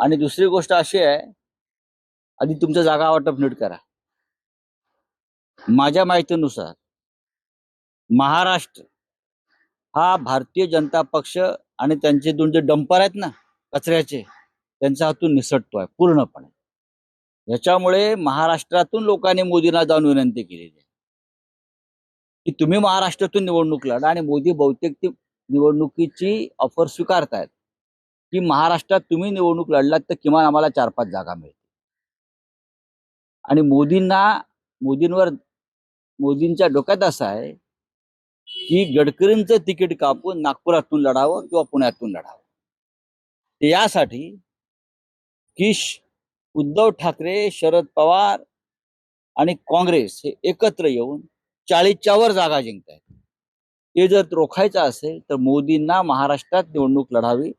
आणि दुसरी गोष्ट अशी आहे आधी तुमचं जागा वाटप नीट करा. माझ्या माहितीनुसार महाराष्ट्र हा भारतीय जनता पक्ष आणि त्यांचे दोन जे डंपर आहेत ना कचऱ्याचे त्यांच्या हातून निसटतोय पूर्णपणे. याच्यामुळे महाराष्ट्रातून लोकांनी मोदींना जाऊन विनंती केलेली आहे. की तुम्ही महाराष्ट्रातून निवडणूक लढा आणि मोदी बहुतेक ती निवडणुकीची ऑफर स्वीकारतायत. की महाराष्ट्रात तुम्ही निवडणूक लढलात तर किमान आम्हाला चार पाच जागा मिळतील. आणि मोदींना मोदींवर मोदींच्या डोक्यात असं आहे की गडकरींचं तिकीट कापून नागपुरातून लढावं किंवा पुण्यातून लढावं. ते यासाठी की उद्धव ठाकरे शरद पवार आणि काँग्रेस हे एकत्र येऊन चाळीसच्या वर जागा जिंकत आहेत ते जर रोखायचं असेल तर मोदींना महाराष्ट्रात निवडणूक लढावी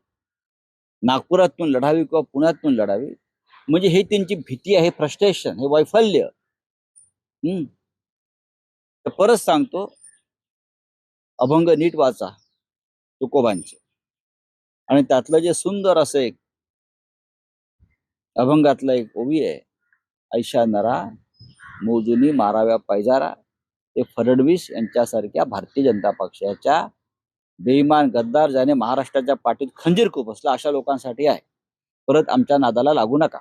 नागपुरातून लढावी किंवा पुण्यातून लढावी. म्हणजे हे त्यांची भीती आहे फ्रस्ट्रेशन हे वैफल्य. हम्म. तर परत सांगतो अभंग नीट वाचा तुकोबांचे. आणि त्यातलं जे सुंदर असं एक अभंगातलं एक ओवी आहे ऐशा नरा मोजुनी माराव्या पैजारा ते फडणवीस यांच्यासारख्या भारतीय जनता पक्षाच्या बेईमान गद्दार ज्याने महाराष्ट्राच्या पाठीत खंजीर खुपसला अशा लोकांसाठी आहे. परत आमच्या नादाला लागू नका.